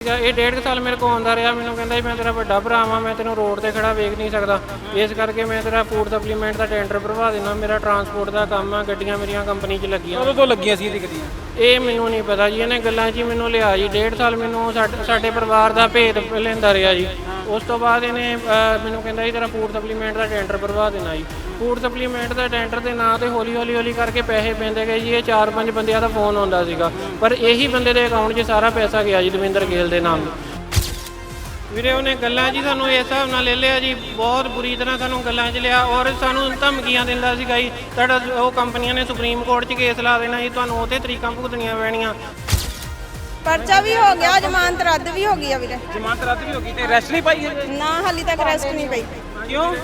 ਇਹ ਡੇਢ ਕੁ ਸਾਲ ਮੇਰੇ ਕੋਲ ਆਉਂਦਾ ਰਿਹਾ ਮੈਨੂੰ ਕਹਿੰਦਾ ਜੀ ਮੈਂ ਤੇਰਾ ਵੱਡਾ ਭਰਾ ਵਾਂ ਮੈਂ ਤੈਨੂੰ ਰੋਡ ਤੇ ਖੜਾ ਵੇਖ ਨਹੀਂ ਸਕਦਾ। ਇਸ ਕਰਕੇ ਮੈਂ ਤੇਰਾ ਫੂਡ ਸਪਲੀਮੈਂਟ ਦਾ ਟੈਂਡਰ ਭਰਵਾ ਦੇਣਾ ਮੇਰਾ ਟਰਾਂਸਪੋਰਟ ਦਾ ਕੰਮ ਆ ਗੱਡੀਆਂ ਮੇਰੀਆਂ ਕੰਪਨੀ 'ਚ ਲੱਗੀਆਂ। ਕਦੋਂ ਤੋਂ ਲੱਗੀਆਂ ਸੀ ਇਹਦੀ ਗੱਡੀਆਂ? ਇਹ ਮੈਨੂੰ ਨਹੀਂ ਪਤਾ ਜੀ ਇਹਨੇ ਗੱਲਾਂ 'ਚ ਹੀ ਮੈਨੂੰ ਲਿਆ ਜੀ ਡੇਢ ਸਾਲ ਮੈਨੂੰ ਸਾਡੇ- ਸਾਡੇ ਪਰਿਵਾਰ ਦਾ ਭੇਦ ਲੈਂਦਾ ਰਿਹਾ ਜੀ। ਉਸ ਤੋਂ ਬਾਅਦ ਇਹਨੇ ਅਹ, ਮੈਨੂੰ ਕਹਿੰਦਾ ਜੀ ਤੇਰਾ ਫੂਡ ਸਪਲੀਮੈਂਟ ਦਾ ਟੈਂਡਰ ਭਰਵਾ ਦੇਣਾ ਜੀ। ਫੂਡ ਸਪਲੀਮੈਂਟ ਦਾ ਟੈਂਡਰ ਦੇ ਨਾਂ ਤੇ ਹੌਲੀ ਹੌਲੀ ਹੌਲੀ ਕਰਕੇ ਪੈਸੇ ਪੈਂਦੇ ਗਏ ਜੀ। ਇਹ ਚਾਰ ਪੰਜ ਬੰਦਿਆਂ ਦਾ ਫੋਨ ਆਉਂਦਾ ਸੀਗਾ। ਪਰ ਇਹੀ ਬੰਦੇ ਦੇ ਅਕਾਊਂਟ 'ਚ ਸਾਰਾ ਪੈਸਾ ਗਿਆ ਜੀ ਦਵਿੰਦਰ ਗੇਲ ਦੇ ਨਾਮ ਵੀਰੇ ਉਹਨੇ ਗੱਲਾਂ ਜੀ ਸਾਨੂੰ ਇਸ ਹਿਸਾਬ ਨਾਲ ਲੈ ਲਿਆ ਜੀ। ਬਹੁਤ ਬੁਰੀ ਤਰ੍ਹਾਂ ਸਾਨੂੰ ਗੱਲਾਂ 'ਚ ਲਿਆ ਔਰ ਸਾਨੂੰ ਧਮਕੀਆਂ ਦਿੰਦਾ ਸੀਗਾ ਜੀ। ਤੁਹਾਡਾ ਉਹ ਕੰਪਨੀਆਂ ਨੇ ਸੁਪਰੀਮ ਕੋਰਟ 'ਚ ਕੇਸ ਲਾ ਦੇਣਾ ਜੀ। ਤੁਹਾਨੂੰ ਉਹਤੇ ਤਰੀਕਾਂ ਭੁਗਤਣੀਆਂ ਪੈਣੀਆਂ। ਪਰਚਾ ਵੀ ਹੋ ਗਿਆ ਜ਼ਮਾਨਤ ਰੱਦ ਵੀ ਹੋ ਗਈ ਆ ਵੀਰੇ। ਜ਼ਮਾਨਤ ਰੱਦ ਵੀ ਹੋ ਗਈ ਤੇ ਅਰੈਸਟ ਨਹੀਂ ਪਾਈ ਹੈ? ਨਾ ਹਾਲੀ ਤੱਕ ਅਰੈਸਟ ਨਹੀਂ ਪਈ। ਕਿਉਂ?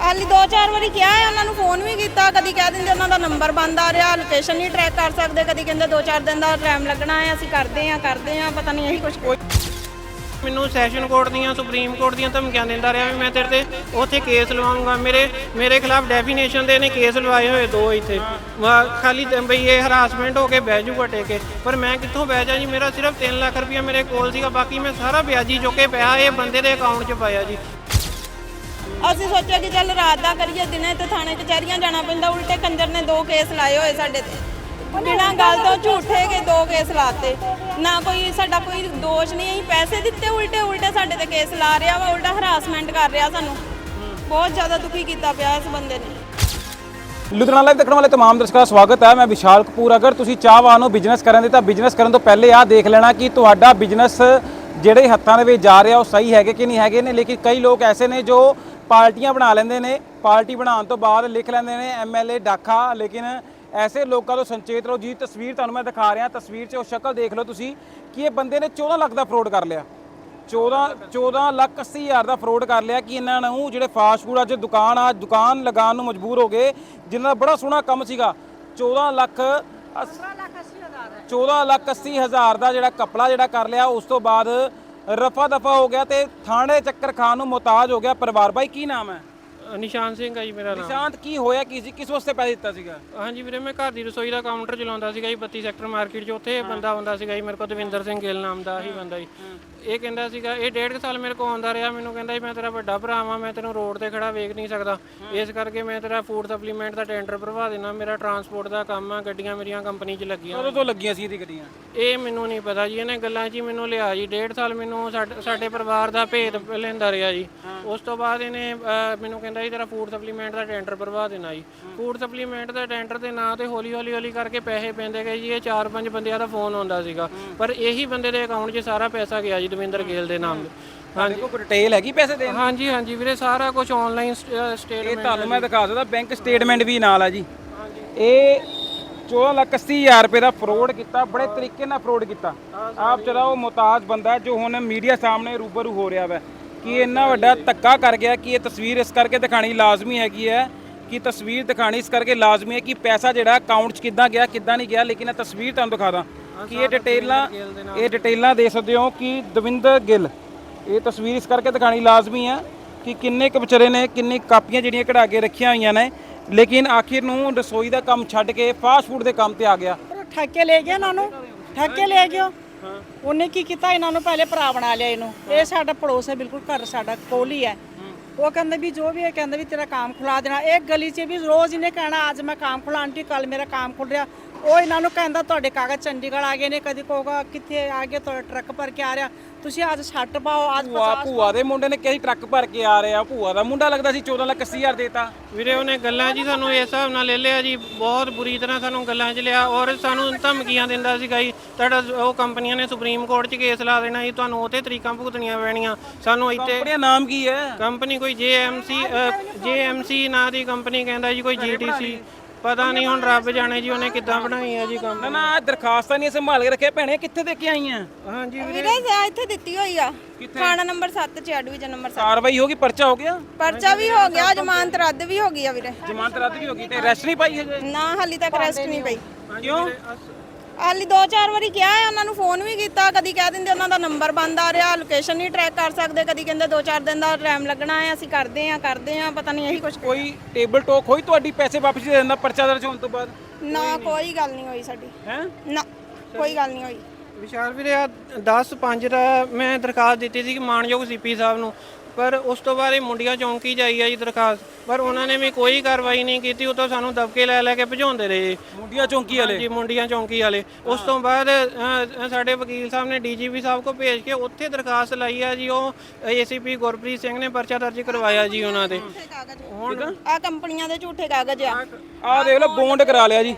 ਹਾਲੀ ਦੋ ਚਾਰ ਵਾਰੀ ਕਿਹਾ ਹੈ ਉਹਨਾਂ ਨੂੰ ਫੋਨ ਵੀ ਕੀਤਾ ਕਦੀ ਕਹਿ ਦਿੰਦੇ ਉਹਨਾਂ ਦਾ ਨੰਬਰ ਬੰਦ ਆ ਰਿਹਾ ਲੋਕੇਸ਼ਨ ਨਹੀਂ ਟਰੈਕ ਕਰ ਸਕਦੇ ਕਦੀ ਕਹਿੰਦੇ ਦੋ ਚਾਰ ਦਿਨ ਦਾ ਟਾਈਮ ਲੱਗਣਾ ਹੈ ਅਸੀਂ ਕਰਦੇ ਹਾਂ ਕਰਦੇ ਹਾਂ ਪਤਾ ਨਹੀਂ ਇਹੀ ਕੁਝ ਮੈਨੂੰ ਸੈਸ਼ਨ ਕੋਰਟ ਦੀਆਂ ਸੁਪਰੀਮ ਕੋਰਟ ਦੀਆਂ ਧਮਕੀਆਂ ਦਿੰਦਾ ਰਿਹਾ ਵੀ ਮੈਂ ਤੇਰੇ ਤੇ ਉੱਥੇ ਕੇਸ ਲਵਾਉਂਗਾ। ਮੇਰੇ ਮੇਰੇ ਖਿਲਾਫ ਡੈਫੀਨੇਸ਼ਨ ਦੇ ਨੇ ਕੇਸ ਲਵਾਏ ਹੋਏ ਦੋ ਇੱਥੇ। ਖਾਲੀ ਬਈ ਇਹ ਹਰਾਸਮੈਂਟ ਹੋ ਕੇ ਬਹਿ ਜੂਗਾ ਟੇਕੇ ਪਰ ਮੈਂ ਕਿੱਥੋਂ ਬਹਿ ਜਾ ਜੀ? ਮੇਰਾ ਸਿਰਫ 3 ਲੱਖ ਰੁਪਇਆ ਮੇਰੇ ਕੋਲ ਸੀਗਾ, ਬਾਕੀ ਮੈਂ ਸਾਰਾ ਵਿਆਜੀ ਚੁੱਕ ਪਿਆ, ਇਹ ਬੰਦੇ ਦੇ ਅਕਾਊਂਟ 'ਚ ਪਾਇਆ ਜੀ। ਅਸੀਂ ਸੋਚਿਆ ਕਿ ਚੱਲ ਰਾਤ ਦਾ ਕਰੀਏ, ਦਿਨੇ ਤੇ ਥਾਣੇ ਕਚਹਿਰੀਆਂ ਜਾਣਾ ਪੈਂਦਾ, ਉਲਟੇ ਕੰਜਰ ਨੇ ਦੋ ਕੇਸ ਲਾਏ ਹੋਏ ਸਾਡੇ ਤੇ। ਬਿਨਾਂ ਗੱਲ ਤੋਂ ਝੂਠੇ ਕੇ ਦੋ ਕੇਸ ਲਾਤੇ। ਨਾ ਕੋਈ ਸਾਡਾ ਕੋਈ ਦੋਸ਼ ਨਹੀਂ, ਅਸੀਂ ਪੈਸੇ ਦਿੱਤੇ, ਉਲਟੇ ਉਲਟੇ ਸਾਡੇ ਤੇ ਕੇਸ ਲਾ ਰਿਹਾ ਵਾ, ਉਲਟਾ ਹਰਾਸਮੈਂਟ ਕਰ ਰਿਹਾ ਸਾਨੂੰ। ਬਹੁਤ ਜ਼ਿਆਦਾ ਦੁਖੀ ਕੀਤਾ ਪਿਆ ਇਸ ਬੰਦੇ ਨੇ। ਲੁਧਿਆਣਾ ਲਾਈਵ ਦੇਖਣ ਵਾਲੇ ਤਮਾਮ ਦਰਸ਼ਕਾਂ ਦਾ ਸਵਾਗਤ ਹੈ। ਮੈਂ ਵਿਸ਼ਾਲ ਕਪੂਰ। ਅਗਰ ਤੁਸੀਂ ਚਾਹਵਾਨ ਹੋ ਬਿਜ਼ਨਸ ਕਰਨ ਦੇ, ਤਾਂ ਬਿਜ਼ਨਸ ਕਰਨ ਤੋਂ ਪਹਿਲੇ ਆਹ ਦੇਖ ਲੈਣਾ ਕਿ ਤੁਹਾਡਾ ਬਿਜ਼ਨਸ ਜਿਹੜੇ ਹੱਥਾਂ ਦੇ ਵਿੱਚ ਜਾ ਰਿਹਾ, ਉਹ ਸਹੀ ਹੈਗੇ ਕਿ ਨਹੀਂ ਹੈਗੇ ਨੇ। ਲੇਕਿਨ ਕਈ ਲੋਕ ਐਸੇ ਨੇ ਜੋ ਪਾਰਟੀਆਂ ਬਣਾ ਲੈਂਦੇ ਨੇ। ਪਾਰਟੀ ਬਣਾਉਣ ਤੋਂ ਬਾਅਦ ਲਿਖ ਲੈਂਦੇ ਨੇ ਐਮਐਲਏ ਡਾਕਾ। ਲੇਕਿਨ ਐਸੇ ਲੋਕਾਂ ਤੋਂ ਸੰਚੇਤ ਰਹੋ ਜੀ ਤਸਵੀਰ ਤੁਹਾਨੂੰ ਮੈਂ ਦਿਖਾ ਰਿਹਾ ਤਸਵੀਰ 'ਚ ਉਹ ਸ਼ਕਲ ਦੇਖ ਲਓ ਤੁਸੀਂ ਕਿ ਇਹ ਬੰਦੇ ਨੇ 14 ਲੱਖ ਦਾ ਫਰੋਡ ਕਰ ਲਿਆ। 14 14 ਲੱਖ 80 ਹਜ਼ਾਰ ਦਾ ਫਰੋਡ ਕਰ ਲਿਆ ਕਿ ਇਹਨਾਂ ਨੂੰ ਜਿਹੜੇ ਫਾਸਟ ਫੂਡ ਅੱਜ ਦੁਕਾਨ ਆ ਦੁਕਾਨ ਲਗਾਉਣ ਨੂੰ ਮਜਬੂਰ ਹੋ ਗਏ ਜਿਨ੍ਹਾਂ ਦਾ ਬੜਾ ਸੋਹਣਾ ਕੰਮ ਸੀਗਾ। 14 ਲੱਖ 14 ਲੱਖ 80 ਹਜ਼ਾਰ ਦਾ ਜਿਹੜਾ ਕਪੜਾ ਜਿਹੜਾ ਕਰ ਲਿਆ ਉਸ ਤੋਂ ਬਾਅਦ ਰਫਾ ਦਫਾ ਹੋ ਗਿਆ ਤੇ ਥਾਣੇ ਚੱਕਰ ਖਾਨ ਨੂੰ ਮੁਹਤਾਜ ਹੋ ਗਿਆ ਪਰਿਵਾਰ। ਬਾਈ ਕੀ ਨਾਮ ਹੈ? ਨਿਸ਼ਾਨ ਸਿੰਘ ਆ ਜੀ ਮੇਰਾ ਨਾਮ। ਨਿਸ਼ਾਂਤ ਕੀ ਹੋਇਆ ਕੀ ਸੀ? ਕਿਸ ਵਾਸਤੇ ਪੈਸੇ ਦਿੱਤਾ ਸੀਗਾ? ਹਾਂਜੀ ਵੀਰੇ ਮੈਂ ਘਰ ਦੀ ਰਸੋਈ ਦਾ ਕਾਊਂਟਰ ਚਲਾਉਂਦਾ ਸੀਗਾ ਜੀ 32 ਸੈਕਟਰ ਮਾਰਕੀਟ 'ਚ ਉੱਥੇ ਇਹ ਬੰਦਾ ਹੁੰਦਾ ਸੀਗਾ ਜੀ ਮੇਰੇ ਕੋਲ ਦਵਿੰਦਰ ਸਿੰਘ ਗਿੱਲ ਨਾਮ ਦਾ ਹੀ ਬੰਦਾ ਜੀ। ਇਹ ਕਹਿੰਦਾ ਸੀਗਾ ਇਹ ਡੇਢ ਕੁ ਸਾਲ ਮੇਰੇ ਕੋਲ ਆਉਂਦਾ ਰਿਹਾ ਮੈਨੂੰ ਕਹਿੰਦਾ ਜੀ ਮੈਂ ਤੇਰਾ ਵੱਡਾ ਭਰਾ ਵਾਂ ਮੈਂ ਤੈਨੂੰ ਰੋਡ ਤੇ ਖੜਾ ਵੇਖ ਨਹੀਂ ਸਕਦਾ। ਇਸ ਕਰਕੇ ਮੈਂ ਤੇਰਾ ਫੂਡ ਸਪਲੀਮੈਂਟ ਦਾ ਟੈਂਡਰ ਭਰਵਾ ਦੇਣਾ ਮੇਰਾ ਟਰਾਂਸਪੋਰਟ ਦਾ ਕੰਮ ਆ ਗੱਡੀਆਂ ਮੇਰੀਆਂ ਕੰਪਨੀ 'ਚ ਲੱਗੀਆਂ। ਕਦੋਂ ਤੋਂ ਲੱਗੀਆਂ ਸੀ ਇਹਦੀ ਗੱਡੀਆਂ? ਇਹ ਮੈਨੂੰ ਨਹੀਂ ਪਤਾ ਜੀ ਇਹਨੇ ਗੱਲਾਂ 'ਚ ਹੀ ਮੈਨੂੰ ਲਿਆ ਜੀ। ਡੇਢ ਸਾਲ ਮੈਨੂੰ ਸਾਡੇ- ਸਾਡੇ ਪਰਿਵਾਰ ਦਾ ਭੇਦ ਲੈਂਦਾ ਰਿਹਾ ਜੀ। ਉਸ ਤੋਂ ਬਾਅਦ ਇਹਨੇ ਅਹ, ਮੈਨੂੰ ਕਹਿੰਦਾ ਜੀ ਤੇਰਾ ਫੂਡ ਸਪਲੀਮੈਂਟ ਦਾ ਟੈਂਡਰ ਭਰਵਾ ਦੇਣਾ ਜੀ। ਫੂਡ ਸਪਲੀਮੈਂਟ ਦਾ ਟੈਂਡਰ ਦੇ ਨਾਂ ਤੇ ਹੌਲੀ ਹੌਲੀ ਹੌਲੀ ਕਰਕੇ ਪੈਸੇ ਪੈਂਦੇ ਗਏ ਜੀ। ਇਹ ਚਾਰ ਪੰਜ ਬੰਦਿਆਂ ਦਾ ਫੋਨ ਆਉਂਦਾ ਸੀਗਾ। ਪਰ ਇਹੀ ਬੰਦੇ ਦੇ ਅਕਾਊਂਟ 'ਚ ਸਾਰਾ ਪੈਸਾ ਗਿਆ ਜੀ। ਦਵਿੰਦਰ ਗੇਲ ਦੇ ਨਾਮ ਹਾਂਜੀ ਕੋਈ ਡਿਟੇਲ ਹੈਗੀ ਪੈਸੇ ਦੇਣ ਹਾਂਜੀ ਹਾਂਜੀ ਵੀਰੇ ਸਾਰਾ ਕੁਝ ਆਨਲਾਈਨ ਇਹ ਸਟੇਟਮੈਂਟ ਤੁਹਾਨੂੰ ਮੈਂ ਦਿਖਾ ਸਕਦਾ ਬੈਂਕ ਸਟੇਟਮੈਂਟ ਵੀ ਨਾਲ ਆ ਜੀ। ਇਹ 14 ਲੱਖ 80 ਹਜ਼ਾਰ ਰੁਪਏ ਦਾ ਫਰੋਡ ਕੀਤਾ ਬੜੇ ਤਰੀਕੇ ਨਾਲ ਫਰੋਡ ਕੀਤਾ। ਆਪ ਜਿਹੜਾ ਉਹ ਮੁਤਾਜ ਬੰਦਾ ਹੈ ਜੋ ਹੁਣ ਮੀਡੀਆ ਸਾਹਮਣੇ ਰੂਬਰੂ ਹੋ ਰਿਹਾ ਵੈ ਕਿ ਇੰਨਾ ਵੱਡਾ ਧੱਕਾ ਕਰ ਗਿਆ ਕਿ ਇਹ ਤਸਵੀਰ ਇਸ ਕਰਕੇ ਦਿਖਾਣੀ ਲਾਜ਼ਮੀ ਹੈਗੀ ਹੈ ਕਿ ਤਸਵੀਰ ਦਿਖਾਣੀ ਇਸ ਕਰਕੇ ਲਾਜ਼ਮੀ ਹੈ ਕਿ ਪੈਸਾ ਜਿਹੜਾ ਅਕਾਊਂਟ 'ਚ ਕਿੱਦਾਂ ਗਿਆ ਕਿੱਦਾਂ ਨਹੀਂ ਗਿਆ ਲੇਕਿਨ ਇਹ ਤਸਵੀਰ ਤੁਹਾਨੂੰ ਦਿਖਾ ਦਾਂ। ਕਿ ਇਹ ਡਿਟੇਲਾਂ ਇਹ ਡਿਟੇਲਾਂ ਦੇ ਸਕਦੇ ਹੋ ਕਿ ਦਵਿੰਦਰ ਗਿੱਲ, ਇਹ ਤਸਵੀਰ ਇਸ ਕਰਕੇ ਦਿਖਾਣੀ ਲਾਜ਼ਮੀ ਹੈ ਕਿ ਕਿੰਨੇ ਕੁ ਵਿਚਾਰੇ ਨੇ, ਕਿੰਨੀ ਕਾਪੀਆਂ ਜਿਹੜੀਆਂ ਕਢਾ ਕੇ ਰੱਖੀਆਂ ਹੋਈਆਂ ਨੇ, ਲੇਕਿਨ ਆਖਿਰ ਨੂੰ ਰਸੋਈ ਦਾ ਕੰਮ ਛੱਡ ਕੇ ਫਾਸਟ ਫੂਡ ਦੇ ਕੰਮ ਤੇ ਆ ਗਿਆ। ਉਹ ਲੈ ਗਿਆ ਇਹਨਾਂ ਨੂੰ, ਠੱਗ ਲੈ ਗਿਆ। ਉਹਨੇ ਕੀ ਕੀਤਾ, ਇਹਨਾਂ ਨੂੰ ਪਹਿਲੇ ਭਰਾ ਬਣਾ ਲਿਆ ਇਹਨੂੰ। ਇਹ ਸਾਡਾ ਪੜੋਸ ਹੈ, ਬਿਲਕੁਲ ਘਰ ਸਾਡਾ ਕੋਲ ਹੀ ਹੈ। ਉਹ ਕਹਿੰਦਾ ਵੀ ਜੋ ਵੀ ਹੈ, ਕਹਿੰਦਾ ਵੀ ਤੇਰਾ ਕੰਮ ਖੁਲਾ ਦੇਣਾ। ਇਹ ਗਲੀ 'ਚ ਵੀ ਰੋਜ਼ ਇਹਨੇ ਕਹਿਣਾ, ਅੱਜ ਮੈਂ ਕੰਮ ਖੁਲਾ ਆਂਟੀ ਕੱਲ ਮੇਰਾ ਕੰਮ ਖੁੱਲ ਰਿਹਾ। ਉਹ ਇਹਨਾਂ ਨੂੰ ਕਹਿੰਦਾ ਤੁਹਾਡੇ ਕਾਗਜ਼ ਚੰਡੀਗੜ੍ਹ ਆ ਗਏ ਨੇ ਕਦੀ ਕਹੋਗਾ ਕਿੱਥੇ ਆ ਗਏ ਤੁਹਾਡਾ ਟਰੱਕ ਭਰ ਕੇ ਆ ਰਿਹਾ। ਤੁਸੀਂ ਅੱਜ ਛੱਟ ਪਾਓ ਅੱਜ ਭੂਆ ਭੂਆ ਦੇ ਮੁੰਡੇ ਨੇ ਕਹੀ ਟਰੱਕ ਭਰ ਕੇ ਆ ਰਿਹਾ ਭੂਆ ਦਾ ਮੁੰਡਾ ਲੱਗਦਾ ਸੀ 14 ਲੱਖ 80 ਹਜ਼ਾਰ ਦੇਤਾ। ਵੀਰੇ ਉਹਨੇ ਗੱਲਾਂ ਜੀ ਸਾਨੂੰ ਇਸ ਹਿਸਾਬ ਨਾਲ ਲੈ ਲਿਆ ਜੀ ਬਹੁਤ ਬੁਰੀ ਤਰ੍ਹਾਂ ਸਾਨੂੰ ਗੱਲਾਂ 'ਚ ਲਿਆ ਔਰ ਸਾਨੂੰ ਧਮਕੀਆਂ ਦਿੰਦਾ ਸੀਗਾ ਜੀ ਤੁਹਾਡਾ ਉਹ ਕੰਪਨੀਆਂ ਨੇ ਸੁਪਰੀਮ ਕੋਰਟ 'ਚ ਕੇਸ ਲਾ ਦੇਣਾ ਜੀ ਤੁਹਾਨੂੰ ਉਹਤੇ ਤਰੀਕਾਂ ਭੁਗਤਣੀਆਂ ਪੈਣੀਆਂ। ਸਾਨੂੰ ਇੱਥੇ ਆਪਣਾ ਨਾਮ ਕੀ ਹੈ? ਕੰਪਨੀ ਕੋਈ JMC JMC ਨਾਂ ਦੀ ਕੰਪਨੀ ਕਹਿੰਦਾ ਜੀ ਕੋਈ GTC ਪਤਾ ਨਹੀਂ ਹੁਣ ਰੱਬ ਜਾਣੇ ਜੀ ਉਹਨੇ ਕਿੱਦਾਂ ਬਣਾਈ ਹੈ ਜੀ ਨਾ ਕੰਪਨੀ ਨਾ ਆਹ ਦਰਖਾਸਤਾਂ ਨਹੀਂ ਸੰਭਾਲ ਕੇ ਰੱਖਿਆ ਭੈਣੇ ਕਿੱਥੇ ਦੇ ਕੇ ਆਈਆਂ? ਹਾਂਜੀ ਵੀਰੇ। ਆ ਇੱਥੇ ਦਿੱਤੀ ਹੋਈ ਆ। ਥਾਣਾ ਨੰਬਰ 7 ਚ ਐਡਵੀਜ਼ਨ ਨੰਬਰ 7 ਕਾਰਵਾਈ ਹੋ ਗਈ ਪਰਚਾ ਹੋ ਗਿਆ? ਪਰਚਾ ਵੀ ਹੋ ਗਿਆ ਜ਼ਮਾਨਤ ਰੱਦ ਵੀ ਹੋ ਗਈ ਆ ਵੀਰੇ। ਜ਼ਮਾਨਤ ਰੱਦ ਵੀ ਹੋ ਗਈ ਤੇ ਅਰੈਸਟ ਨਹੀਂ ਪਾਈ ਹਜੇ? ਨਾ ਹਾਲੀ ਤੱਕ ਅਰੈਸਟ ਨਹੀਂ ਪਈ। ਕਿਉਂ? ਹਾਲੀ ਦੋ ਚਾਰ ਵਾਰੀ ਕਿਹਾ ਹੈ ਉਹਨਾਂ ਨੂੰ ਫੋਨ ਵੀ ਕੀਤਾ ਕਦੀ ਕਹਿ ਦਿੰਦੇ ਉਹਨਾਂ ਦਾ ਨੰਬਰ ਬੰਦ ਆ ਰਿਹਾ ਲੋਕੇਸ਼ਨ ਨਹੀਂ ਟਰੈਕ ਕਰ ਸਕਦੇ ਕਦੀ ਕਹਿੰਦੇ ਦੋ ਚਾਰ ਦਿਨ ਦਾ ਟਾਈਮ ਲੱਗਣਾ ਹੈ ਅਸੀਂ ਕਰਦੇ ਹਾਂ ਕਰਦੇ ਹਾਂ ਪਤਾ ਨਹੀਂ ਇਹੀ ਕੁਝ ਕੋਈ ਟੇਬਲ ਟਾਕ ਹੋਈ ਤੁਹਾਡੀ ਪੈਸੇ ਵਾਪਸ ਦੇ ਦਿੰਦਾ ਪਰਚਾ ਦਰਜ ਹੋਣ ਤੋਂ ਬਾਅਦ? ਨਾ ਕੋਈ ਗੱਲ ਨਹੀਂ ਹੋਈ ਸਾਡੀ। ਹੈ? ਨਾ ਕੋਈ ਗੱਲ ਨਹੀਂ ਹੋਈ। ਵਿਸ਼ਾਲ ਵੀਰੇ ਆ 10 5 ਦਾ ਮੈਂ ਦਰਖਾਸਤ ਦਿੱਤੀ ਸੀ ਕਿ ਮਾਨਯੋਗ ਸੀਪੀ ਸਾਹਿਬ ਨੂੰ ਪਰ ਉਸ ਤੋਂ ਬਾਅਦ ਇਹ ਮੁੰਡੀਆਂ ਚੌਂਕੀ ਜਾਈ ਆ ਜੀ ਦਰਖਾਸਤ। ਪਰ ਉਹਨਾਂ ਨੇ ਵੀ ਕੋਈ ਕਾਰਵਾਈ ਨਹੀਂ ਕੀਤੀ ਉਹ ਤਾਂ ਸਾਨੂੰ ਦਬਕੇ ਲੈ ਲੈ ਕੇ ਭਜਾਉਂਦੇ ਰਹੇ। ਮੁੰਡੀਆਂ ਚੌਂਕੀ ਵਾਲੇ? ਜੀ ਮੁੰਡੀਆਂ ਚੌਂਕੀ ਵਾਲੇ। ਉਸ ਤੋਂ ਬਾਅਦ ਅ, ਸਾਡੇ ਵਕੀਲ ਸਾਹਿਬ ਨੇ ਡੀਜੀਪੀ ਸਾਹਿਬ ਕੋ ਭੇਜ ਕੇ ਉੱਥੇ ਦਰਖਾਸਤ ਲਾਈ ਆ ਜੀ ਉਹ ਏਸੀਪੀ ਗੁਰਪ੍ਰੀਤ ਸਿੰਘ ਨੇ ਪਰਚਾ ਦਰਜ ਕਰਵਾਇਆ ਜੀ ਉਹਨਾਂ ਦੇ ਹੁਣ ਆ ਕੰਪਨੀਆਂ ਦੇ ਝੂਠੇ ਕਾਗਜ਼ ਆ। ਆਹ ਦੇਖ ਲਓ ਬੌਂਡ ਕਰਾ ਲਿਆ ਜੀ।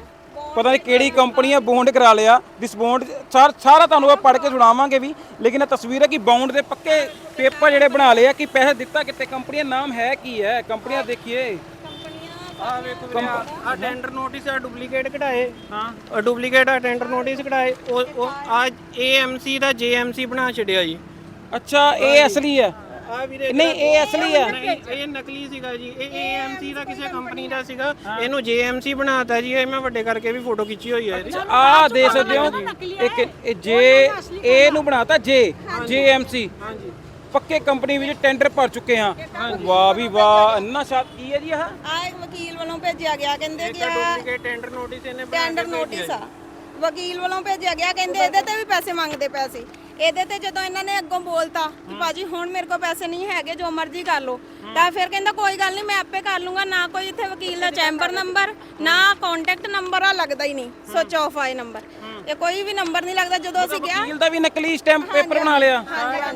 ਪਤਾ ਨਹੀਂ ਕਿਹੜੀ ਕੰਪਨੀ ਆ ਬੌਂਡ ਕਰਾ ਲਿਆ। ਦਿਸ ਬੌਂਡ ਸਾਰਾ ਤੁਹਾਨੂੰ ਇਹ ਪੜ੍ਹ ਕੇ ਸੁਣਾਵਾਂਗੇ ਵੀ ਲੇਕਿਨ ਇਹ ਤਸਵੀਰ ਹੈ ਕਿ ਬੌਂਡ ਦੇ ਪੱਕੇ ਪੇਪਰ ਜਿਹੜੇ ਬਣਾ ਲਏ ਆ ਕਿ ਪੈਸੇ ਦਿੱਤਾ ਕਿਤੇ ਕੰਪਨੀ ਦਾ ਨਾਮ ਹੈ ਕੀ ਹੈ? ਕੰਪਨੀਆਂ ਦੇਖੀਏ। ਆ ਵੇਖੋ ਵੀਰੇ ਆ ਟੈਂਡਰ ਨੋਟਿਸ ਆ ਡੁਪਲੀਕੇਟ ਕਢਾਏ। ਹਾਂ। ਡੁਪਲੀਕੇਟ ਆ ਟੈਂਡਰ ਨੋਟਿਸ ਕਢਾਏ। ਉਹ ਉਹ ਆ ਏਐਮਸੀ ਦਾ ਜੇਐਮਸੀ ਬਣਾ ਛੱਡਿਆ ਜੀ। ਅੱਛਾ ਇਹ ਅਸਲੀ ਹੈ ਆ ਵੀਰੇ ਨਹੀਂ ਇਹ ਅਸਲੀ ਨਹੀਂ ਇਹ ਨਕਲੀ ਸੀਗਾ ਜੀ। ਇਹ ਏਐਮਸੀ ਦਾ ਕਿਸੇ ਕੰਪਨੀ ਦਾ ਸੀਗਾ। ਇਹਨੂੰ ਜੇਐਮਸੀ ਬਣਾਤਾ ਜੀ। ਇਹ ਮੈਂ ਵੱਡੇ ਕਰਕੇ ਵੀ ਫੋਟੋ ਖਿੱਚੀ ਹੋਈ ਹੈ ਇਹਦੀ। ਆ ਦੇ ਸਕਦੇ ਹੋ। ਇੱਕ ਇਹ? ਜੇ ਇਹ ਨੂੰ ਬਣਾਤਾ ਜੇ ਜੇਐਮਸੀ ਹਾਂਜੀ। ਪੱਕੇ ਕੰਪਨੀ ਵਿੱਚ ਟੈਂਡਰ ਭਰ ਚੁੱਕੇ ਹਾਂ। ਵਾਹ ਵੀ ਵਾਹ ਇੰਨਾ ਸ਼ਾਤ ਕੀ ਹੈ ਜੀ ਆਹ? ਆ ਇੱਕ ਵਕੀਲ ਵੱਲੋਂ ਭੇਜਿਆ ਗਿਆ ਕਹਿੰਦੇ ਕਿ ਆ ਡੁਪਲੀਕੇਟ ਟੈਂਡਰ ਨੋਟਿਸ ਇਹਨੇ ਬਣਾ ਟੈਂਡਰ ਨੋਟਿਸ ਆ। ਵਕੀਲ ਵੱਲੋਂ ਭੇਜਿਆ ਗਿਆ ਕਹਿੰਦੇ ਇਹਦੇ ਤੇ ਵੀ ਪੈਸੇ ਮੰਗਦੇ ਪਏ ਸੀ। ਇਹਦੇ ਤੇ ਜਦੋਂ ਇਹਨਾਂ ਨੇ ਅੱਗੋਂ ਬੋਲਤਾ ਕਿ ਭਾਜੀ ਹੁਣ ਮੇਰੇ ਕੋਲ ਪੈਸੇ ਨਹੀਂ ਹੈਗੇ ਜੋ ਮਰਜ਼ੀ ਕਰ ਲਓ। ਤਾਂ ਫਿਰ ਕਹਿੰਦਾ ਕੋਈ ਗੱਲ ਨਹੀਂ ਮੈਂ ਆਪੇ ਕਰ ਲੂੰਗਾ ਨਾ ਕੋਈ ਇੱਥੇ ਵਕੀਲ ਦਾ ਚੈਂਬਰ ਨੰਬਰ ਨਾ ਕੰਟੈਕਟ ਨੰਬਰ ਆ ਲੱਗਦਾ ਹੀ ਨਹੀਂ ਸਵਿਚ ਆਫ ਆਏ ਨੰਬਰ। ਇਹ ਕੋਈ ਵੀ ਨੰਬਰ ਨਹੀਂ ਲੱਗਦਾ ਜਦੋਂ ਅਸੀਂ ਗਿਆ ਵਕੀਲ ਦਾ ਵੀ ਨਕਲੀ ਸਟੈਂਪ ਪੇਪਰ ਬਣਾ ਲਿਆ।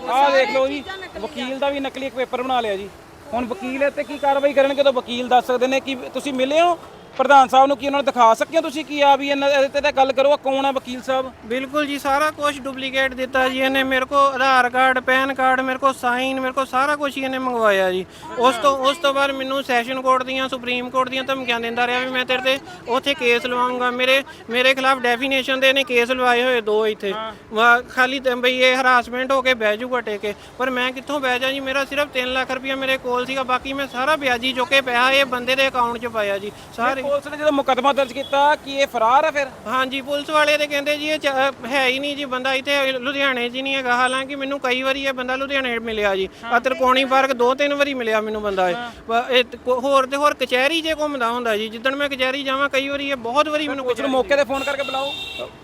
ਆਹ ਦੇਖ ਲਓ ਜੀ ਵਕੀਲ ਦਾ ਵੀ ਨਕਲੀ ਇੱਕ ਪੇਪਰ ਬਣਾ ਲਿਆ ਜੀ। ਹੁਣ ਵਕੀਲ ਇਹ ਤੇ ਕੀ ਕਾਰਵਾਈ ਕਰਨਗੇ ਤਾਂ ਵਕੀਲ ਦੱਸ ਸਕਦੇ ਨੇ ਕਿ ਤੁਸੀਂ ਮਿਲੇ ਹੋ ਪ੍ਰਧਾਨ ਸਾਹਿਬ ਨੂੰ ਕੀ ਉਹਨਾਂ ਨੂੰ ਦਿਖਾ ਸਕੇ ਤੁਸੀਂ ਕੀ ਆ ਵੀ ਇਹਨਾਂ ਇਹਦੇ ਤੇ ਗੱਲ ਕਰੋ, ਆਹ ਕੌਣ ਆ ਵਕੀਲ ਸਾਹਿਬ? ਬਿਲਕੁਲ ਜੀ, ਸਾਰਾ ਕੁਝ ਡੁਪਲੀਕੇਟ ਦਿੱਤਾ ਜੀ ਇਹਨੇ। ਮੇਰੇ ਕੋ ਆਧਾਰ ਕਾਰਡ, ਪੈਨ ਕਾਰਡ, ਮੇਰੇ ਕੋ ਸਾਈਨ ਮੇਰੇ ਕੋ ਸਾਰਾ ਕੁਝ ਹੀ ਇਹਨੇ ਮੰਗਵਾਇਆ ਜੀ। ਉਸ ਤੋਂ ਉਸ ਤੋਂ ਬਾਅਦ ਮੈਨੂੰ ਸੈਸ਼ਨ ਕੋਰਟ ਦੀਆਂ, ਸੁਪਰੀਮ ਕੋਰਟ ਦੀਆਂ ਧਮਕੀਆਂ ਦਿੰਦਾ ਰਿਹਾ ਵੀ ਮੈਂ ਤੇਰੇ ਤੇ ਉੱਥੇ ਕੇਸ ਲਵਾਉਂਗਾ। ਮੇਰੇ ਮੇਰੇ ਖਿਲਾਫ ਡੈਫੀਨੇਸ਼ਨ ਦੇ ਇਹਨੇ ਕੇਸ ਲਵਾਏ ਹੋਏ ਦੋ ਇੱਥੇ। ਵਾ- ਖਾਲੀ ਤੇ ਬਈ ਇਹ ਹਰਾਸਮੈਂਟ ਹੋ ਕੇ ਬਹਿ ਜੂਗਾ ਟੇਕੇ। ਪਰ ਮੈਂ ਕਿੱਥੋਂ ਬਹਿ ਜਾ ਜੀ? ਮੇਰਾ ਸਿਰਫ 3 ਲੱਖ ਰੁਪਇਆ ਮੇਰੇ ਕੋਲ ਸੀਗਾ, ਬਾਕੀ ਮੈਂ ਸਾਰਾ ਵਿਆਜੀ ਚੁੱਕੇ ਪਿਆ ਇਹ ਬੰਦੇ ਦੇ ਅਕਾਊਂਟ 'ਚ ਪਾਇਆ ਜੀ। ਸਾਰੇ ਪੁਲਿਸ ਨੇ ਜਦੋਂ ਮੁਕੱਦਮਾ ਦਰਜ ਕੀਤਾ ਕਿ ਇਹ ਫਰਾਰ ਹੈ ਫਿਰ? ਹਾਂਜੀ ਪੁਲਿਸ ਵਾਲੇ ਤੇ ਕਹਿੰਦੇ ਜੀ ਇਹ ਚ- ਹੈ ਹੀ ਨਹੀਂ ਜੀ ਬੰਦਾ ਇੱਥੇ ਲੁਧਿਆਣੇ 'ਚ ਹੀ ਨਹੀਂ ਹੈਗਾ। ਹਾਲਾਂਕਿ ਮੈਨੂੰ ਕਈ ਵਾਰੀ ਇਹ ਬੰਦਾ ਲੁਧਿਆਣੇ ਮਿਲਿਆ ਜੀ। ਆ ਤਰਕੋਣੀ ਪਾਰਕ ਦੋ ਤਿੰਨ ਵਾਰੀ ਮਿਲਿਆ ਮੈਨੂੰ ਬੰਦਾ ਇਹ। ਬ- ਇਹ ਤੇ ਕੋ- ਹੋਰ ਤੇ ਹੋਰ ਕਚਹਿਰੀ 'ਚ ਘੁੰਮਦਾ ਹੁੰਦਾ ਜੀ। ਜਿੱਦਣ ਮੈਂ ਕਚਹਿਰੀ ਜਾਵਾਂ ਕਈ ਵਾਰੀ ਇਹ ਬਹੁਤ ਵਾਰੀ ਮੈਨੂੰ ਪੁਲਿਸ ਨੂੰ ਮੌਕੇ ਤੇ ਫੋਨ ਕਰਕੇ ਬੁਲਾਓ।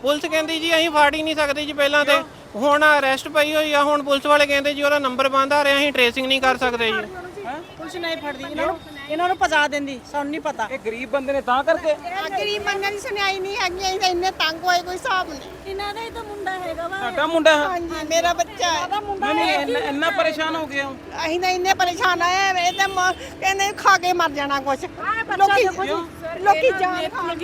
ਪੁਲਿਸ ਕਹਿੰਦੀ ਜੀ ਅਸੀਂ ਫਾੜ ਹੀ ਨਹੀਂ ਸਕਦੇ ਜੀ ਪਹਿਲਾਂ ਤੇ। ਹੁਣ ਅਰੈਸਟ ਪਈ ਹੋਈ ਆ ਹੁਣ ਪੁਲਿਸ ਵਾਲੇ ਕਹਿੰਦੇ ਜੀ ਉਹਦਾ ਨੰਬਰ ਬੰਦ ਆ ਰਿਹਾ ਅਸੀਂ ਟ੍ਰੇਸਿੰਗ ਨਹੀਂ ਕਰ ਸਕਦੇ ਜੀ। ਪੁਲਿਸ ਨਹੀਂ ਫੜਦੀ ਇਹਨਾਂ ਨੂੰ ਇਹਨਾਂ ਨੂੰ ਭਜਾ ਦਿੰਦੀ ਸਾਨੂੰ ਨਹੀਂ ਪਤਾ। ਇਹ ਗਰੀਬ ਬੰਦੇ ਨੇ ਤਾਂ ਕਰਕੇ ਗਰੀਬ ਬੰਦੇ ਦੀ ਸੁਣਾਈ ਨਹੀਂ ਹੈਗੀ ਅਸੀਂ ਤਾਂ ਇੰਨੇ ਤੰਗ ਹੋਏ ਕੋਈ ਹਿਸਾਬ ਨਹੀਂ। ਇਹਨਾਂ ਦਾ ਹੀ ਤਾਂ ਮੁੰਡਾ ਹੈਗਾ ਵਾ। ਸਾਡਾ ਮੁੰਡਾ ਹੈ। ਹਾਂਜੀ ਮੇਰਾ ਬੱਚਾ ਹੈ। ਨਹੀਂ ਨਹੀਂ ਇੰਨਾ- ਇੰਨਾ ਪਰੇਸ਼ਾਨ ਹੋ ਗਿਆ ਅਸੀਂ ਤਾਂ ਇੰਨੇ ਪਰੇਸ਼ਾਨ ਆਏ ਇਹ ਤਾਂ ਮ- ਕਹਿੰਦੇ ਖਾ ਕੇ ਮਰ ਜਾਣਾ ਕੁਛ। ਲੋਕੀ ਲੋਕੀ ਜਾਨ ਖਾ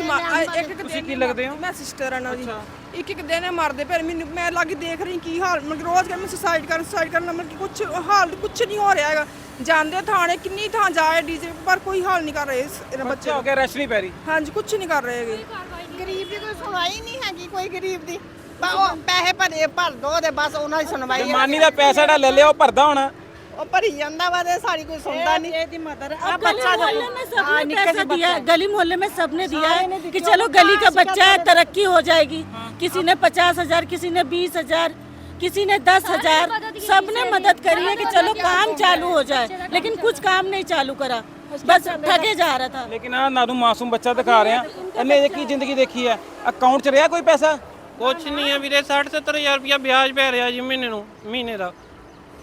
ਕੇ ਤੁਸੀਂ ਕੀ ਲੱਗਦੇ ਹੋ? ਮੈਂ ਸਿਸਟਰ ਆ ਨਾ ਜੀ। ਇੱਕ ਇੱਕ ਦਿਨ ਇਹ ਮਰਦੇ ਫਿਰ ਮੈਨੂੰ ਮੈਂ ਲੱਗ ਦੇਖ ਰਹੀ ਕੀ ਹਾਲ ਮਤਲਬ ਰੋਜ਼ ਕਹਿੰਦੇ ਸੁਸਾਈਡ ਕਰਨ ਸੁਸਾਈਡ ਕਰਨ ਮਤਲਬ ਕਿ ਕੁਝ ਹਾਲ ਕੁਝ ਨਹੀਂ ਹੋ ਰਿਹਾ ਹੈਗਾ। ਜਾਂਦੇ ਥਾਣੇ ਕਿੰਨੀ ਥਾਂ ਜਾਏ ਡੀਜੇ ਪਰ ਕੋਈ ਹਾਲ ਨਹੀਂ ਕਰ ਰਹੇ ਇਸ ਇਹਨਾਂ ਬੱਚੇ ਬੱਚਾ ਹੋ ਗਿਆ ਰੈਸਟ ਨਹੀਂ ਪੈ ਰਹੀ। ਹਾਂਜੀ ਕੁਝ ਨਹੀਂ ਕਰ ਰਹੇ ਹੈਗੇ। ਗਰੀਬ ਦੀ ਕੋਈ ਸੁਣਵਾਈ ਨਹੀਂ ਹੈਗੀ ਕੋਈ ਗਰੀਬ ਦੀ। ਉਹ ਪੈਸੇ ਭਰੇ ਭਰ ਦੋ ਤੇ ਬਸ ਉਹਨਾਂ ਦੀ ਸੁਣਵਾਈ ਹੈ। ਮਾਨੀ ਦਾ ਪੈਸਾ ਜਿਹੜਾ ਲੈ ਲਿਆ ਉਹ ਭਰਦਾ ਹੋਣਾ। ਉਹ ਭਰੀ ਜਾਂਦਾ ਵਾ ਤੇ ਸਾਡੀ ਕੋਈ ਸੁਣਦਾ नहीं ਇਹਦੀ ਮਦਰ ਆ गली ਬੱਚਾ मोहल्ले में सबने पैसा दिया है गली मोहल्ले में सबने दिया है कि चलो गली का बच्चा है तरक्की हो जाएगी किसी ने पचास हजार किसी ने बीस हजार किसी ने दस हजार सबने मदद करी है कि चलो काम चालू हो जाए लेकिन कुछ काम नहीं चालू करा बस ठगे जा रहा था ਲੇਕਿਨ ਆ ਨਾਦੂ ਮਾਸੂਮ ਬੱਚਾ ਦਿਖਾ ਰਹੇ ਆ ਇਹਨੇ ਇਹ ਕੀ ਜ਼ਿੰਦਗੀ ਦੇਖੀ ਹੈ ਅਕਾਊਂਟ 'ਚ ਰਿਹਾ ਕੋਈ ਪੈਸਾ ਕੁਛ ਨਹੀਂ ਆ ਵੀਰੇ 60 70000 ਰੁਪਇਆ ਵਿਆਜ ਪੈ ਰਿਹਾ ਜੀ ਮਹੀਨੇ ਨੂੰ ਮਹੀਨੇ ਦਾ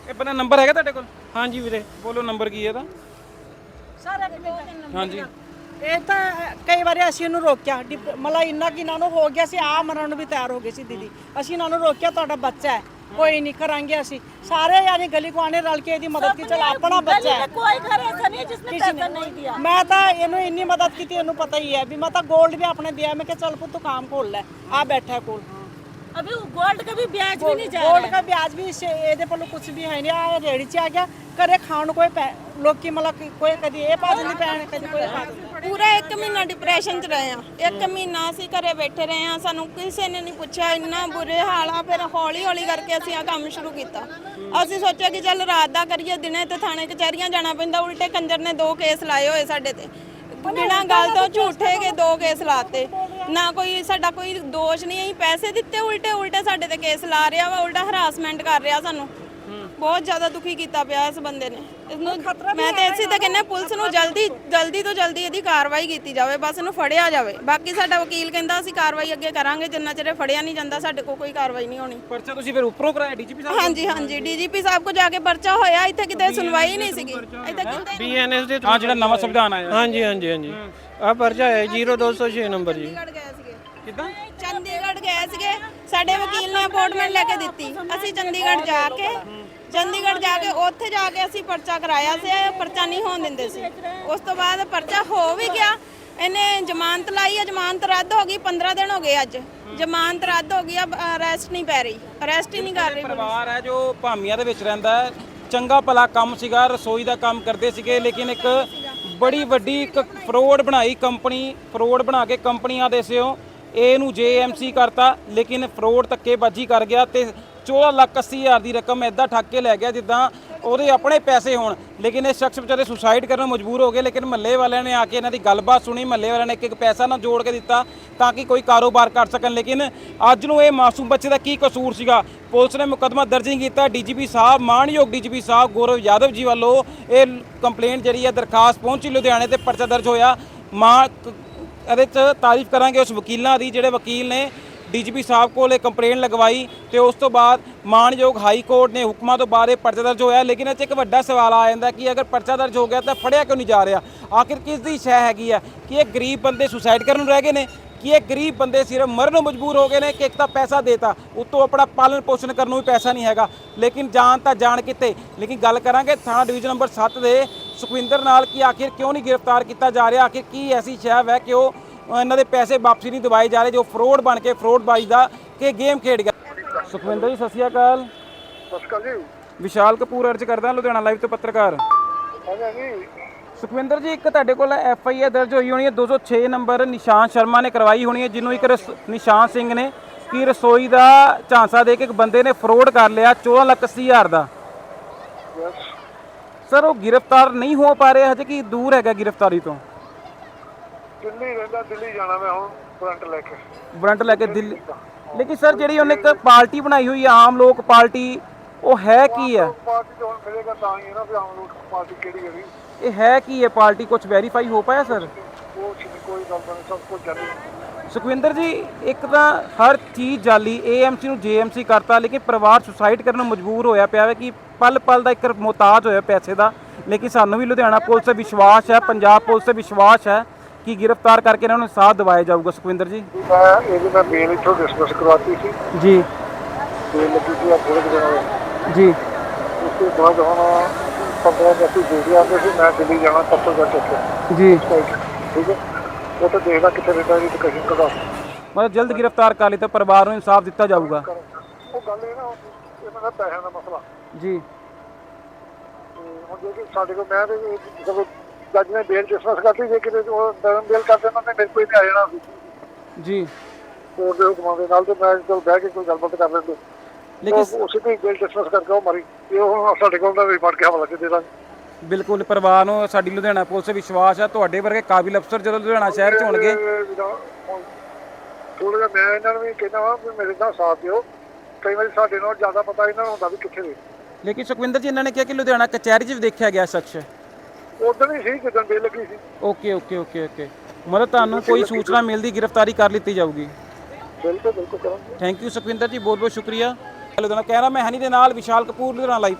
ਇਹ ਬੰਦਾ ਨੰਬਰ ਹੈਗਾ ਤੁਹਾਡੇ ਕੋਲ? ਹਾਂਜੀ ਵੀਰੇ ਬੋਲੋ ਨੰਬਰ ਕੀ ਹੈ ਇਹਦਾ? ਸਾਰਾ ਹਾਂਜੀ। ਇਹ ਤਾਂ ਕਈ ਵਾਰੀ ਅਸੀਂ ਇਹਨੂੰ ਰੋਕਿਆ। ਡਿਪ- ਇੰਨਾ ਕਿ ਇਹਨਾਂ ਹੋ ਗਿਆ ਸੀ ਆ ਮਰਨ ਨੂੰ ਵੀ ਤਿਆਰ ਹੋ ਗਏ ਸੀ ਦੀਦੀ। ਅਸੀਂ ਇਹਨਾਂ ਨੂੰ ਰੋਕਿਆ ਤੁਹਾਡਾ ਬੱਚਾ ਹੈ। ਕੋਈ ਨਹੀਂ ਕਰਾਂਗੇ ਅਸੀਂ। ਸਾਰੇ ਯਾਨੀ ਗਲੀ ਗੁਆਂਢੇ ਰਲ ਕੇ ਇਹਦੀ ਮਦਦ ਕੀਤੀ। ਆਪਣਾ ਬੱਚਾ ਹੈ। कोई घर ऐसा नहीं है जिसने पैसा नहीं दिया ਮੈਂ ਤਾਂ ਇਹਨੂੰ ਇੰਨੀ ਮਦਦ ਕੀਤੀ ਇਹਨੂੰ ਪਤਾ ਹੀ ਹੈ ਵੀ ਮੈਂ ਤਾਂ ਗੋਲਡ ਵੀ ਆਪਣੇ ਦਿਆ। ਮੈਂ ਕਿਹਾ ਚੱਲ ਪੁੱਤ ਕੰਮ ਖੋਲ ਲੈ। ਆ ਬੈਠਾ ਕੋਲ। अभी गोल्ड का भी ब्याज भी नहीं जा गोल्ड का ब्याज भी ਇਹਦੇ ਕੋਲ ਕੁਝ ਵੀ ਹੈ ਨਹੀਂ। ਆ ਰੇੜੀ ਚ ਆ ਗਿਆ। ਕਰੇ ਖਾਣ ਕੋਈ ਲੋਕੀ ਮਲਾ ਕੋਈ ਕਦੀ ਇਹ ਪਾਸ ਨਹੀਂ ਪੈਣ ਕਦੀ ਕੋਈ ਪੂਰਾ 1 ਮਹੀਨਾ ਡਿਪਰੈਸ਼ਨ ਚ ਰਹੇ ਆ 1 ਮਹੀਨਾ ਅਸੀਂ ਘਰੇ ਬੈਠੇ ਰਹੇ ਆ ਸਾਨੂੰ ਕਿਸੇ ਨੇ ਨਹੀਂ ਪੁੱਛਿਆ। ਇੰਨਾ ਬੁਰੇ ਹਾਲ ਆ। ਫਿਰ ਹੌਲੀ ਹੌਲੀ ਕਰਕੇ ਅਸੀਂ ਆ ਕੰਮ ਸ਼ੁਰੂ ਕੀਤਾ। ਅਸੀਂ ਸੋਚਿਆ ਕਿ ਚੱਲ ਰਾਤ ਦਾ ਕਰੀਏ ਦਿਨੇ ਤੇ ਥਾਣੇ ਕਚਹਿਰੀਆਂ ਜਾਣਾ ਪੈਂਦਾ। ਉਲਟੇ ਕੰਜਰ ਨੇ ਦੋ ਕੇਸ ਲਾਏ ਹੋਏ ਸਾਡੇ ਤੇ। ਬਿਨਾਂ ਗੱਲ ਤੋਂ ਝੂਠੇ ਕੇ ਦੋ ਕੇਸ ਲਾਤੇ। ਨਾ ਕੋਈ ਸਾਡਾ ਕੋਈ ਦੋਸ਼ ਨਹੀਂ, ਅਸੀਂ ਪੈਸੇ ਦਿੱਤੇ ਉਲਟੇ ਉਲਟੇ ਸਾਡੇ ਤੇ ਕੇਸ ਲਾ ਰਿਹਾ ਵਾ, ਉਲਟਾ ਹਰਾਸਮੈਂਟ ਕਰ ਰਿਹਾ ਸਾਨੂੰ। ਬਹੁਤ ਜ਼ਿਆਦਾ ਦੁਖੀ ਕੀਤਾ ਪਿਆ ਇਸ ਬੰਦੇ ਨੇ। ਇਹਨੂੰ ਮੈਂ ਤੇ ਇਸੇ ਤਾਂ ਕਹਿੰਦਾ ਪੁਲਿਸ ਨੂੰ ਜਲਦੀ ਜਲਦੀ ਤੋਂ ਜਲਦੀ ਇਹਦੀ ਕਾਰਵਾਈ ਕੀਤੀ ਜਾਵੇ ਬਸ ਇਹਨੂੰ ਫੜਿਆ ਜਾਵੇ। ਬਾਕੀ ਸਾਡਾ ਵਕੀਲ ਕਹਿੰਦਾ ਅਸੀਂ ਕਾਰਵਾਈ ਅੱਗੇ ਕਰਾਂਗੇ ਜਿੰਨਾ ਚਿਰ ਇਹ ਫੜਿਆ ਨਹੀਂ ਜਾਂਦਾ ਸਾਡੇ ਕੋਲ ਕੋਈ ਕਾਰਵਾਈ ਨਹੀਂ ਹੋਣੀ। ਪਰਚਾ ਤੁਸੀਂ ਫਿਰ ਉੱਪਰੋਂ ਕਰਾਇਆ ਡੀਜੀਪੀ ਸਾਹਿਬ ਹਾਂਜੀ ਹਾਂਜੀ ਡੀਜੀਪੀ ਸਾਹਿਬ ਕੋ ਜਾ ਕੇ ਪਰਚਾ ਹੋਇਆ ਇੱਥੇ ਕਿਤੇ ਸੁਣਵਾਈ ਨਹੀਂ ਸੀਗੀ। ਇੱਥੇ ਕਿਤੇ ਬੀਐਨਐਸ ਦੇ ਹਾਂ ਜਿਹੜਾ ਨਵਾਂ ਸੰਵਿਧਾਨ ਆਇਆ। ਹਾਂਜੀ ਹਾਂਜੀ ਹਾਂਜੀ। ਆ ਪਰਚਾ ਹੈ 0206 ਨੰਬਰ ਜੀ। ਚੰਡੀਗੜ੍ਹ ਗਏ ਸੀਗੇ। ਕਿਦਾਂ? ਚੰਡੀਗੜ੍ਹ ਗਏ ਸੀਗੇ। ਸਾਡੇ ਵਕੀਲ ਨੇ ਅਪਾਇੰਟਮੈਂਟ ਲੈ ਕੇ ਦਿੱਤੀ। ਅਸੀਂ ਚੰਡੀਗੜ੍ਹ ਜਾ ਕੇ ਚੰਡੀਗੜ੍ਹ ਜਾ ਕੇ ਉੱਥੇ ਜਾ ਕੇ ਅਸੀਂ ਪਰਚਾ ਕਰਾਇਆ ਸੀ ਪਰਚਾ ਨਹੀਂ ਹੋਣ ਦਿੰਦੇ ਸੀ। ਉਸ ਤੋਂ ਬਾਅਦ ਪਰਚਾ ਹੋ ਵੀ ਗਿਆ। ਇਹਨੇ ਜ਼ਮਾਨਤ ਲਾਈ ਹੈ ਜ਼ਮਾਨਤ ਰੱਦ ਹੋ ਗਈ 15 ਦਿਨ ਹੋ ਗਏ ਅੱਜ। ਜ਼ਮਾਨਤ ਰੱਦ ਹੋ ਗਈ, ਅਬ ਅਰੈਸਟ ਨਹੀਂ ਪੈ ਰਹੀ, ਅਰੈਸਟ ਹੀ ਨਹੀਂ ਕਰ ਰਹੀ ਪਰਿਵਾਰ ਹੈ ਜੋ ਭਾਮੀਆਂ ਦੇ ਵਿੱਚ ਰਹਿੰਦਾ ਹੈ। ਚੰਗਾ ਭਲਾ ਕੰਮ ਸੀਗਾ, ਰਸੋਈ ਦਾ ਕੰਮ ਕਰਦੇ ਸੀਗੇ, ਲੇਕਿਨ ਇੱਕ ਬੜੀ ਵੱਡੀ ਇੱਕ ਫਰੋਡ ਬਣਾਈ ਕੰਪਨੀ, ਫਰੋਡ ਬਣਾ ਕੇ ਕੰਪਨੀਆਂ ਦੇ ਸਿਓ। ਇਹ ਨੂੰ ਜੇਐਮਸੀ ਕਰਤਾ, ਲੇਕਿਨ ਫਰੋਡ ਧੱਕੇਬਾਜ਼ੀ ਕਰ ਗਿਆ ਤੇ 14 ਲੱਖ 80 ਹਜ਼ਾਰ ਦੀ ਰਕਮ ਐਦਾਂ ਠੱਗ ਕੇ ਲੈ ਗਿਆ ਜਿੱਦਾਂ ਉਹਦੇ ਆਪਣੇ ਪੈਸੇ ਹੋਣ। ਲੇਕਿਨ ਇਹ ਸ਼ਖਸ ਵਿਚਾਰੇ ਸੁਸਾਈਡ ਕਰਨ ਨੂੰ ਮਜਬੂਰ ਹੋ ਗਏ। ਲੇਕਿਨ ਮਹੱਲੇ ਵਾਲਿਆਂ ਨੇ ਆ ਕੇ ਇਹਨਾਂ ਦੀ ਗੱਲਬਾਤ ਸੁਣੀ। ਮਹੱਲੇ ਵਾਲਿਆਂ ਨੇ ਇੱਕ ਇੱਕ ਪੈਸਾ ਨਾਲ ਜੋੜ ਕੇ ਦਿੱਤਾ ਤਾਂ ਕਿ ਕੋਈ ਕਾਰੋਬਾਰ ਕਰ ਸਕਣ। ਲੇਕਿਨ ਅੱਜ ਨੂੰ ਇਹ ਮਾਸੂਮ ਬੱਚੇ ਦਾ ਕੀ ਕਸੂਰ ਸੀਗਾ? ਪੁਲਿਸ ਨੇ ਮੁਕੱਦਮਾ ਦਰਜ ਨਹੀਂ ਕੀਤਾ। ਡੀਜੀਪੀ ਸਾਹਿਬ ਮਾਨਯੋਗ ਡੀਜੀਪੀ ਸਾਹਿਬ ਗੌਰਵ ਯਾਦਵ ਜੀ ਵੱਲੋਂ ਇਹ ਕੰਪਲੇਂਟ ਜਿਹੜੀ ਹੈ ਦਰਖਾਸਤ ਪਹੁੰਚੀ ਲੁਧਿਆਣੇ ਤੇ ਪਰਚਾ ਦਰਜ ਹੋਇਆ। ਮਾਂ ਇਹਦੇ ਚ ਤਾਰੀਫ ਕਰਾਂਗੇ ਉਸ ਵਕੀਲਾਂ ਦੀ। ਜਿਹੜੇ ਵਕੀਲ ਨੇ ਡੀਜੀਪੀ ਸਾਹਿਬ ਕੋਲ ਇਹ ਕੰਪਲੇਂਟ ਲਗਵਾਈ ਤੇ ਉਸ ਤੋਂ ਬਾਅਦ ਮਾਨਯੋਗ ਹਾਈ ਕੋਰਟ ਨੇ ਹੁਕਮਾਂ ਤੋਂ ਬਾਅਦ ਇਹ ਪਰਚਾ ਦਰਜ ਹੋਇਆ। ਲੇਕਿਨ ਇਹ 'ਚ ਇੱਕ ਵੱਡਾ ਸਵਾਲ ਆ ਜਾਂਦਾ ਕਿ ਅਗਰ ਪਰਚਾ ਦਰਜ ਹੋ ਗਿਆ ਤਾਂ ਫੜਿਆ ਕਿਉਂ ਨਹੀਂ ਜਾ ਰਿਹਾ? ਆਖਿਰ ਕਿਸ ਦੀ ਸ਼ਹਿ ਹੈਗੀ ਆ? ਕਿ ਇਹ ਗਰੀਬ ਬੰਦੇ ਸੁਸਾਈਡ ਕਰਨ ਨੂੰ ਰਹਿ ਗਏ ਨੇ? ਕਿ ਇਹ ਗਰੀਬ ਬੰਦੇ ਸਿਰਫ ਮਰਨ ਨੂੰ ਮਜਬੂਰ ਹੋ ਗਏ ਨੇ ਕਿ ਇੱਕ ਤਾਂ ਪੈਸਾ ਦੇਤਾ, ਉਤੋਂ ਆਪਣਾ ਪਾਲਣ ਪੋਸ਼ਣ ਕਰਨ ਨੂੰ ਵੀ ਪੈਸਾ ਨਹੀਂ ਹੈਗਾ। ਲੇਕਿਨ ਜਾਣ ਤਾਂ ਜਾਣ ਕਿਤੇ। ਲੇਕਿਨ ਗੱਲ ਕਰਾਂਗੇ ਥਾਣਾ ਡਿਵੀਜ਼ਨ ਨੰਬਰ 7 ਦੇ ਸੁਖਵਿੰਦਰ ਨਾਲ ਕਿ ਆਖਿਰ ਕਿਉਂ ਨਹੀਂ ਗ੍ਰਿਫਤਾਰ ਕੀਤਾ ਜਾ ਰਿਹਾ? ਆਖਿਰ ਕੀ ਐਸੀ ਸ਼ੈ ਹੈ ਕਿ ਉਹ ਇਹਨਾਂ ਦੇ ਪੈਸੇ ਵਾਪਸੀ ਨਹੀਂ ਦਿਵਾਏ ਜਾ ਰਹੇ ਜੋ ਫਰੋਡ ਬਣ ਕੇ ਫਰੋਡ ਬਾਈ ਦਾ ਕਿ ਗੇਮ ਖੇਡ ਗਿਆ। ਸੁਖਵਿੰਦਰ ਜੀ ਸਤਿ ਸ਼੍ਰੀ ਅਕਾਲ। ਜੀ। ਵਿਸ਼ਾਲ ਕਪੂਰ ਅਰਜ ਕਰਦਾ ਲੁਧਿਆਣਾ ਲਾਈਵ ਤੋਂ ਪੱਤਰਕਾਰ। ਹਾਂਜੀ ਸੁਖਵਿੰਦਰ ਜੀ ਇੱਕ ਤੁਹਾਡੇ ਕੋਲ ਐਫ ਆਈ ਆਰ ਦਰਜ ਹੋਈ ਹੋਣੀ ਹੈ 206 ਨੰਬਰ ਨਿਸ਼ਾਨ ਸ਼ਰਮਾ ਨੇ ਕਰਵਾਈ ਹੋਣੀ ਹੈ ਜਿਹਨੂੰ ਇੱਕ ਨਿਸ਼ਾਨ ਸਿੰਘ ਨੇ ਕੀ ਰਸੋਈ ਦਾ ਝਾਂਸਾ ਦੇ ਕੇ ਇੱਕ ਬੰਦੇ ਨੇ ਫਰੋਡ ਕਰ ਲਿਆ 14 ਲੱਖ 80 ਹਜ਼ਾਰ ਦਾ। ਸਰ ਉਹ ਗ੍ਰਿਫਤਾਰ ਨਹੀਂ ਹੋ ਪਾ ਰਿਹਾ ਹਜੇ ਕਿ ਦੂਰ ਹੈਗਾ ਗ੍ਰਿਫਤਾਰੀ ਤੋਂ। ਦਿੱਲੀ ਰਹਿੰਦਾ ਦਿੱਲੀ ਜਾਣਾ ਮੈਂ ਹੁਣ ਫਰੰਟ ਲੈ ਕੇ। ਵਾਰੰਟ ਲੈ ਕੇ ਦਿੱਲੀ ਲੇਕਿਨ ਸਰ ਜਿਹੜੀ ਉਹਨੇ ਇੱਕ ਪਾਰਟੀ ਬਣਾਈ ਹੋਈ ਹੈ ਆਮ ਲੋਕ ਪਾਰਟੀ ਉਹ ਹੈ ਕੀ ਹੈ ਪਾਰਟੀ ਤੋਂ ਹੁਣ ਮਿਲੇਗਾ ਤਾਂ ਹੀ ਹੈ ਨਾ ਵੀ ਆਮ ਲੋਕ ਪਾਰਟੀ ਕਿਹੜੀ ਹੈਗੀ। ਇਹ ਹੈ ਕੀ ਹੈ ਪਾਰਟੀ ਕੁਝ ਵੈਰੀਫਾਈ ਹੋ ਪਾਇਆ ਸਰ? ਉਹ ਚ ਨਹੀਂ ਕੋਈ ਗੱਲ ਨਹੀਂ ਸਭ ਕੁਝ ਜਾਣੀ ਸੁਖਵਿੰਦਰ ਜੀ ਇੱਕ ਤਾਂ ਹਰ ਚੀਜ਼ ਜਾਲੀ ਏਐਮਸੀ ਨੂੰ ਜੇਐਮਸੀ ਕਰਤਾ ਲੇਕਿਨ ਪਰਿਵਾਰ ਸੁਸਾਈਡ ਕਰਨ ਨੂੰ ਮਜਬੂਰ ਹੋਇਆ ਪਿਆ ਹੈ ਕਿ ਪਲ ਪਲ ਦਾ ਇੱਕ ਮੁਹਤਾਜ ਹੋਇਆ ਪੈਸੇ ਦਾ। ਲੇਕਿਨ ਸਾਨੂੰ ਵੀ ਲੁਧਿਆਣਾ ਪੁਲਿਸ ਤੇ ਵਿਸ਼ਵਾਸ ਹੈ ਪੰਜਾਬ ਪੁਲਿਸ ਤੇ ਵਿਸ਼ਵਾਸ ਹੈ ਕਿ ਗ੍ਰਿਫਤਾਰ ਕਰਕੇ ਇਹਨਾਂ ਨੂੰ ਸਾਥ ਦਿਵਾਇਆ ਜਾਊਗਾ ਸੁਖਵਿੰਦਰ ਜੀ? ਮੈਂ ਇਹਦੀ ਮੈਂ ਮੇਲ ਇੱਥੋਂ ਡਿਸਕਸ ਕਰਵਾਤੀ ਸੀ। ਜੀ। ਮੇਲ ਲੱਗੀ ਸੀ ਆ ਥੋੜੇ ਦਿਨ ਹੋਏ ਜੀ। ਉਸ ਤੋਂ ਬਾਅਦ ਹੁਣ 15 ਦਿਨ ਅਸੀਂ ਡਿਊਟੀ ਆਉਂਦੇ ਸੀ ਮੈਂ ਦਿੱਲੀ ਜਾਣਾ ਤੱਕ ਤੱਕ ਚੱਕੇ ਜੀ। ਠੀਕ ਹੈ। ਉਹ ਤਾਂ ਦੇਖਦਾ ਕਿੱਥੇ ਰਹਿੰਦਾ ਇਹਦੀ ਕਸ਼ਨ ਕਦਾ ਮਤਲਬ ਜਲਦ ਗ੍ਰਿਫਤਾਰ ਕਰ ਲਈ ਤਾਂ ਪਰਿਵਾਰ ਨੂੰ ਇਨਸਾਫ ਦਿੱਤਾ ਜਾਊਗਾ। ਉਹ ਗੱਲ ਇਹ ਨਾ ਇਹਨਾਂ ਦਾ ਪੈਸਿਆਂ ਦਾ ਮਸਲਾ। ਜੀ। ਤੇ ਹੁਣ ਜੇ ਸਾਡੇ ਕੋਲ ਮੈਂ ਤੇ ਜਦੋਂ ਜੱਜ ਨੇ ਬੇਲ ਡਿਸਕਸ ਕਰਤੀ ਜੇ ਕਿਤੇ ਉਹ ਦਰਨ ਬੇਲ ਕਰ ਦੇਣਾ ਤੇ ਮੇਰੇ ਕੋਲ ਹੀ ਆ ਜਾਣਾ ਸੀ। ਜੀ। ਕੋਰਟ ਦੇ ਹੁਕਮਾਂ ਦੇ ਨਾਲ ਤੇ ਮੈਂ ਚਲ ਬਹਿ ਕੇ ਕੋਈ ਗੱਲਬਾਤ ਕਰ ਲੈਂਦੇ। ਲੇਕਿਨ ਉਸੇ ਤੇ ਬੇਲ ਡਿਸਕਸ ਕਰਕੇ ਉਹ ਮਰੀ। ਇਹ ਹੁਣ ਸਾਡੇ ਕੋਲ ਦਾ ਵੀ ਫੜ ਕੇ ਹਵਾਲਾ ਦੇ ਦਾਂਗੇ ਬਿਲਕੁਲ ਪਰਿਵਾਰ ਨੂੰ ਸਾਡੀ ਲੁਧਿਆਣਾ ਪੁਲਿਸ ਤੇ ਵਿਸ਼ਵਾਸ ਹੈ ਤੁਹਾਡੇ ਵਰਗੇ ਕਾਬਿਲ ਅਫਸਰ ਜਦੋਂ ਲੁਧਿਆਣਾ ਸ਼ਹਿਰ 'ਚ ਹੋਣਗੇ। ਥੋੜਾ ਜਿਹਾ ਮੈਂ ਇਹਨਾਂ ਨੂੰ ਵੀ ਕਹਿੰਦਾ ਵਾਂ ਵੀ ਮੇਰੇ ਨਾਲ ਸਾਥ ਦਿਓ। ਕਈ ਵਾਰੀ ਸਾਡੇ ਨਾਲ ਜ਼ਿਆਦਾ ਪਤਾ ਇਹਨਾਂ ਨੂੰ ਹੁੰਦਾ ਵੀ ਕਿੱਥੇ ਦੇ ਲੇਕਿਨ ਸੁਖਵਿੰਦਰ ਜੀ ਇਹਨਾਂ ਨੇ ਕਿਹਾ ਕਿ ਲੁਧਿਆਣਾ ਕਚਹਿਰੀ 'ਚ ਵੀ ਦੇਖਿਆ ਗਿਆ ਸ਼ਖਸ। ਉਦੋਂ ਹੀ ਸੀ ਜਦੋਂ ਬੇਲ ਲੱਗੀ ਸੀ। Okay okay okay okay. ਮਤਲਬ ਤੁਹਾਨੂੰ ਕੋਈ ਸੂਚਨਾ ਮਿਲਦੀ ਗ੍ਰਿਫਤਾਰੀ ਕਰ ਲਿੱਤੀ ਜਾਊਗੀ? ਬਿਲਕੁਲ ਬਿਲਕੁਲ ਕਰਾਂਗੇ। ਥੈਂਕ ਯੂ ਸੁਖਵਿੰਦਰ ਜੀ ਬਹੁਤ ਬਹੁਤ ਸ਼ੁਕਰੀਆ ਲੁਧਿਆਣਾ ਮੈਂ ਹਨੀ ਦੇ ਨਾਲ ਵਿਸ਼ਾਲ ਕਪੂਰ ਲੁਧਿਆਣਾ ਲਾਈਵ